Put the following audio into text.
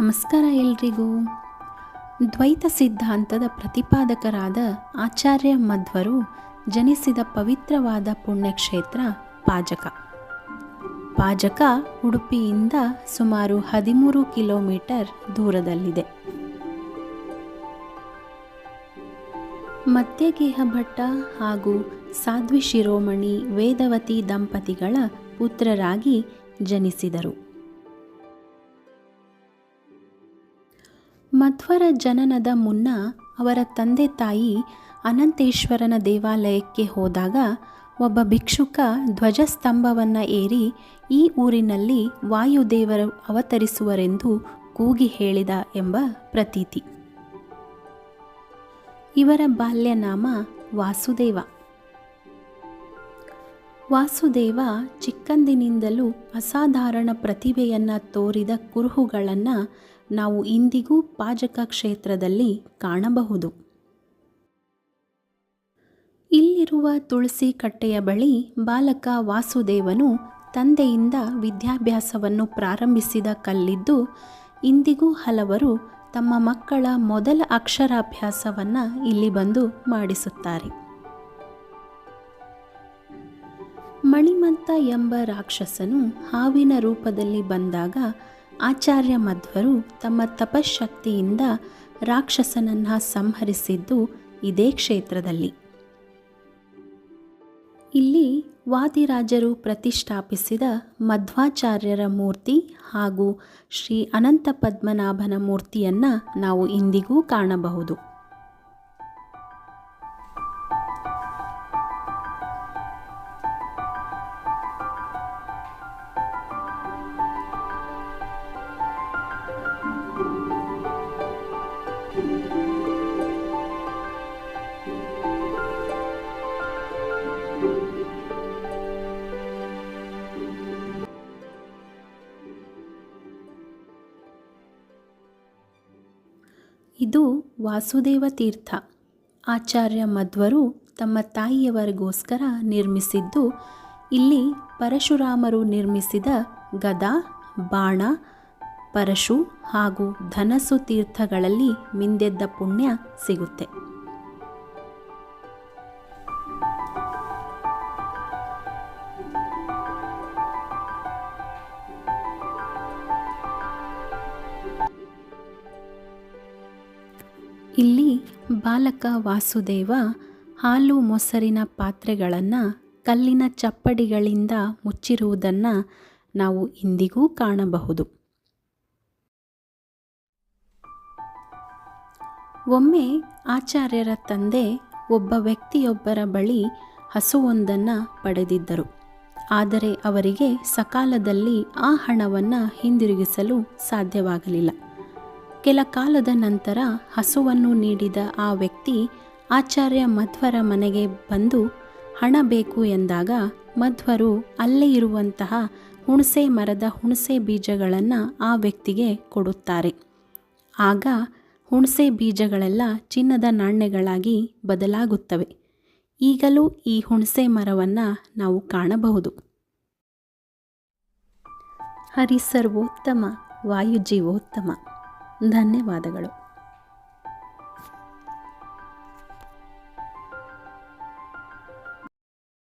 ನಮಸ್ಕಾರ ಎಲ್ರಿಗೂ. ದ್ವೈತ ಸಿದ್ಧಾಂತದ ಪ್ರತಿಪಾದಕರಾದ ಆಚಾರ್ಯ ಮಧ್ವರು ಜನಿಸಿದ ಪವಿತ್ರವಾದ ಪುಣ್ಯಕ್ಷೇತ್ರ ಪಾಜಕ. ಪಾಜಕ ಉಡುಪಿಯಿಂದ ಸುಮಾರು ಹದಿಮೂರು ಕಿಲೋಮೀಟರ್ ದೂರದಲ್ಲಿದೆ. ಮಧ್ಯಗೇಹ ಭಟ್ಟ ಹಾಗೂ ಸಾಧ್ವಿ ಶಿರೋಮಣಿ ವೇದವತಿ ದಂಪತಿಗಳ ಪುತ್ರರಾಗಿ ಜನಿಸಿದರು. ಮಧ್ವರ ಜನನದ ಮುನ್ನ ಅವರ ತಂದೆ ತಾಯಿ ಅನಂತೇಶ್ವರನ ದೇವಾಲಯಕ್ಕೆ ಹೋದಾಗ ಒಬ್ಬ ಭಿಕ್ಷುಕ ಧ್ವಜಸ್ತಂಭವನ್ನು ಏರಿ ಈ ಊರಿನಲ್ಲಿ ವಾಯುದೇವರು ಅವತರಿಸುವರೆಂದು ಕೂಗಿ ಹೇಳಿದ ಎಂಬ ಪ್ರತೀತಿ. ಇವರ ಬಾಲ್ಯನಾಮ ವಾಸುದೇವ. ವಾಸುದೇವ ಚಿಕ್ಕಂದಿನಿಂದಲೂ ಅಸಾಧಾರಣ ಪ್ರತಿಭೆಯನ್ನು ತೋರಿದ ಕುರುಹುಗಳನ್ನು ನಾವು ಇಂದಿಗೂ ಪಾಜಕ ಕ್ಷೇತ್ರದಲ್ಲಿ ಕಾಣಬಹುದು. ಇಲ್ಲಿರುವ ತುಳಸಿ ಕಟ್ಟೆಯ ಬಳಿ ಬಾಲಕ ವಾಸುದೇವನು ತಂದೆಯಿಂದ ವಿದ್ಯಾಭ್ಯಾಸವನ್ನು ಪ್ರಾರಂಭಿಸಿದ ಕಲ್ಲಿದ್ದು, ಇಂದಿಗೂ ಹಲವರು ತಮ್ಮ ಮಕ್ಕಳ ಮೊದಲ ಅಕ್ಷರಾಭ್ಯಾಸವನ್ನು ಇಲ್ಲಿ ಬಂದು ಮಾಡಿಸುತ್ತಾರೆ. ಮಣಿಮಂತ ಎಂಬ ರಾಕ್ಷಸನು ಹಾವಿನ ರೂಪದಲ್ಲಿ ಬಂದಾಗ ಆಚಾರ್ಯ ಮಧ್ವರು ತಮ್ಮ ತಪಶಕ್ತಿಯಿಂದ ರಾಕ್ಷಸನನ್ನು ಸಂಹರಿಸಿದ್ದು ಇದೇ ಕ್ಷೇತ್ರದಲ್ಲಿ. ಇಲ್ಲಿ ವಾದಿರಾಜರು ಪ್ರತಿಷ್ಠಾಪಿಸಿದ ಮಧ್ವಾಚಾರ್ಯರ ಮೂರ್ತಿ ಹಾಗೂ ಶ್ರೀ ಅನಂತ ಪದ್ಮನಾಭನ ಮೂರ್ತಿಯನ್ನು ನಾವು ಇಂದಿಗೂ ಕಾಣಬಹುದು. ಇದು ವಾಸುದೇವ ತೀರ್ಥ. ಆಚಾರ್ಯ ಮಧ್ವರು ತಮ್ಮ ತಾಯಿಯವರಿಗೋಸ್ಕರ ನಿರ್ಮಿಸಿದ್ದು, ಇಲ್ಲಿ ಪರಶುರಾಮರು ನಿರ್ಮಿಸಿದ ಗದಾ, ಬಾಣ, ಪರಶು ಹಾಗೂ ಧನಸು ತೀರ್ಥಗಳಲ್ಲಿ ಮಿಂದೆದ್ದ ಪುಣ್ಯ ಸಿಗುತ್ತೆ. ಇಲ್ಲಿ ಬಾಲಕ ವಾಸುದೇವ ಹಾಲು ಮೊಸರಿನ ಪಾತ್ರೆಗಳನ್ನು ಕಲ್ಲಿನ ಚಪ್ಪಡಿಗಳಿಂದ ಮುಚ್ಚಿರುವುದನ್ನು ನಾವು ಇಂದಿಗೂ ಕಾಣಬಹುದು. ಒಮ್ಮೆ ಆಚಾರ್ಯರ ತಂದೆ ಒಬ್ಬ ವ್ಯಕ್ತಿಯೊಬ್ಬರ ಬಳಿ ಹಸುವೊಂದನ್ನು ಪಡೆದಿದ್ದರು. ಆದರೆ ಅವರಿಗೆ ಸಕಾಲದಲ್ಲಿ ಆ ಹಣವನ್ನು ಹಿಂದಿರುಗಿಸಲು ಸಾಧ್ಯವಾಗಲಿಲ್ಲ. ಕೆಲ ಕಾಲದ ನಂತರ ಹಸುವನ್ನು ನೀಡಿದ ಆ ವ್ಯಕ್ತಿ ಆಚಾರ್ಯ ಮಧ್ವರ ಮನೆಗೆ ಬಂದು ಹಣ ಬೇಕು ಎಂದಾಗ ಮಧ್ವರು ಅಲ್ಲೇ ಇರುವಂತಹ ಹುಣಸೆ ಮರದ ಹುಣಸೆ ಬೀಜಗಳನ್ನು ಆ ವ್ಯಕ್ತಿಗೆ ಕೊಡುತ್ತಾರೆ. ಆಗ ಹುಣಸೆ ಬೀಜಗಳೆಲ್ಲ ಚಿನ್ನದ ನಾಣ್ಯಗಳಾಗಿ ಬದಲಾಗುತ್ತವೆ. ಈಗಲೂ ಈ ಹುಣಸೆ ಮರವನ್ನು ನಾವು ಕಾಣಬಹುದು. ಹರಿಸರ್ವೋತ್ತಮ ವಾಯುಜೀವೋತ್ತಮ. ಧನ್ಯವಾದಗಳು.